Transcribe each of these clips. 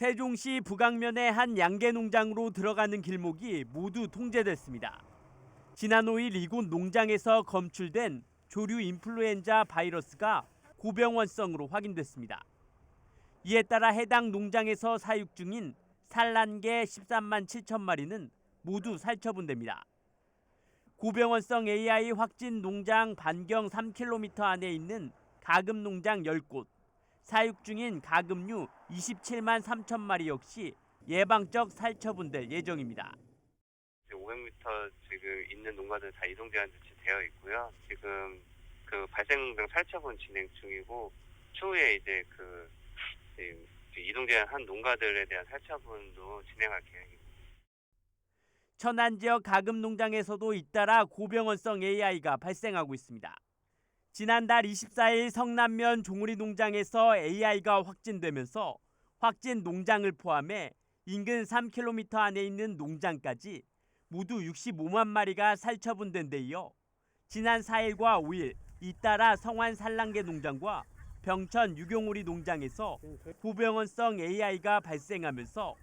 세종시 북악면의 한 양계 농장으로 들어가는 길목이 모두 통제됐습니다. 지난 5일 이곳 농장에서 검출된 조류 인플루엔자 바이러스가 고병원성으로 확인됐습니다. 이에 따라 해당 농장에서 사육 중인 산란개 13만 7천 마리는 모두 살처분됩니다. 고병원성 AI 확진 농장 반경 3km 안에 있는 가금 농장 10곳, 사육 중인 가금류 27만 3천 마리 역시 예방적 살처분될 예정입니다. 500m 지금 있는 농가들 다 이동 제한 조치 되어 있고요. 지금 그 발생 등 살처분 진행 중이고 추후에 이제 그 이동 제한 한 농가들에 대한 살처분도 진행할 계획입니다. 천안 지역 가금 농장에서도 잇따라 고병원성 AI가 발생하고 있습니다. 지난달 24일 성남면 종우리 농장에서 AI가 확진되면서 확진 농장을 포함해 인근 3km 안에 있는 농장까지 모두 65만 마리가 살처분된 데 이어 지난 4일과 5일 잇따라 성완 산란계 농장과 병천 유경오리 농장에서 고병원성 AI가 발생하면서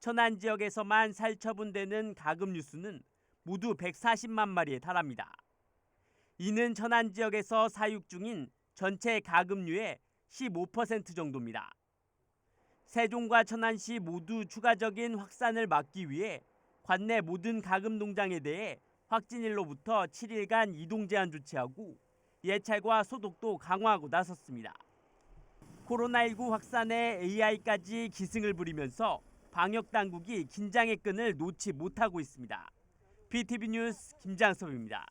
천안 지역에서만 살처분되는 가금 뉴스는 모두 140만 마리에 달합니다. 이는 천안 지역에서 사육 중인 전체 가금류의 15% 정도입니다. 세종과 천안시 모두 추가적인 확산을 막기 위해 관내 모든 가금 농장에 대해 확진일로부터 7일간 이동 제한 조치하고 예찰과 소독도 강화하고 나섰습니다. 코로나19 확산에 AI까지 기승을 부리면서 방역 당국이 긴장의 끈을 놓지 못하고 있습니다. BTV 뉴스 김장섭입니다.